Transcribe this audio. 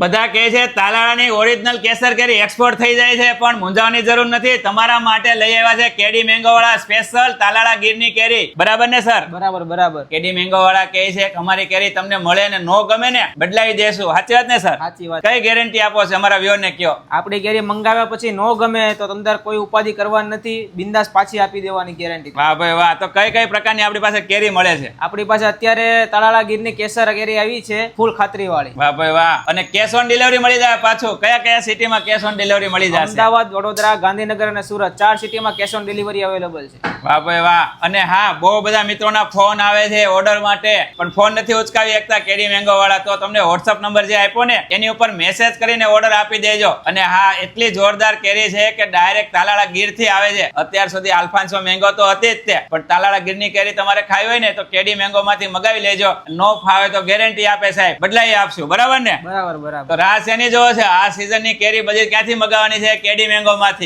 બધા કહે છે તાલાળાની ઓરિજિનલ કેસર કેરી એક્સપોર્ટ થઈ જાય છે પણ મૂંઝાવાની જરૂર નથી. તમારા માટે લઈ આવ્યા છે કેડી મેંગો વાળા સ્પેશિયલ તાલાળા ગીરની કેરી. બરાબર ને સર બરાબર બરાબર. કેડી મેંગો વાળા કહે છે કે અમારી કેરી તમને મળે ને નો ગમે ને બદલાવી દેશું. સાચી વાત ને સર સાચી વાત. કઈ ગેરંટી આપો છો અમારા વ્યોને કયો? આપણી કેરી મંગાવ્યા પછી નો ગમે તો અંદર કોઈ ઉપાધિ કરવાની નથી બિંદાસ પાછી આપી દેવાની ગેરંટી વાહ ભાઈ વાહ તો કઈ કઈ પ્રકારની આપણી પાસે કેરી મળે છે? આપણી પાસે અત્યારે તાલાળા ગીરની કેસર કેરી આવી છે ફૂલ ખાતરી વાળી વાહ ભાઈ વાહ. અને કેશ ઓન ડિલિવરી મળી જાય પાછું. કયા કયા સિટીમાં કેશ ઓન ડિલિવરી મળી જશે? અમદાવાદ વડોદરા ગાંધીનગર અને સુરત. ચાર સિટીમાં કેશ ઓન ડિલિવરી અવેલેબલ છે. વાહ ભાઈ વાહ. અને હા બહુ બધા મિત્રોના ફોન આવે છે ઓર્ડર માટે. પણ ફોન નથી ઉચકાવી શકતા કેરી મેંગો વાળા. તો તમને વોટ્સઅપ નંબર જે આપ્યો ને એની ઉપર મેસેજ કરીને ઓર્ડર આપી દેજો. અને હા એટલી જોરદાર કેરી છે કે ડાયરેક્ટ તાલાળા ગીરથી આવે છે. અત્યાર સુધી આલ્ફાન્સો મેંગો તો હતી જ તે. પણ તાલાળા ગીરની કેરી તમારે ખાવી હોય ને તો કેડી મેંગો માંથી મગાવી લેજો. નો ફાવે તો ગેરંટી આપે સાહેબ. બદલાઈ આપશું. બરાબર ને? બરાબર બરાબર. તો રાહ શેની જોવો છે. આ સીઝનની કેરી બધી ક્યાંથી મગાવવાની છે? કેડી મેંગો માંથી?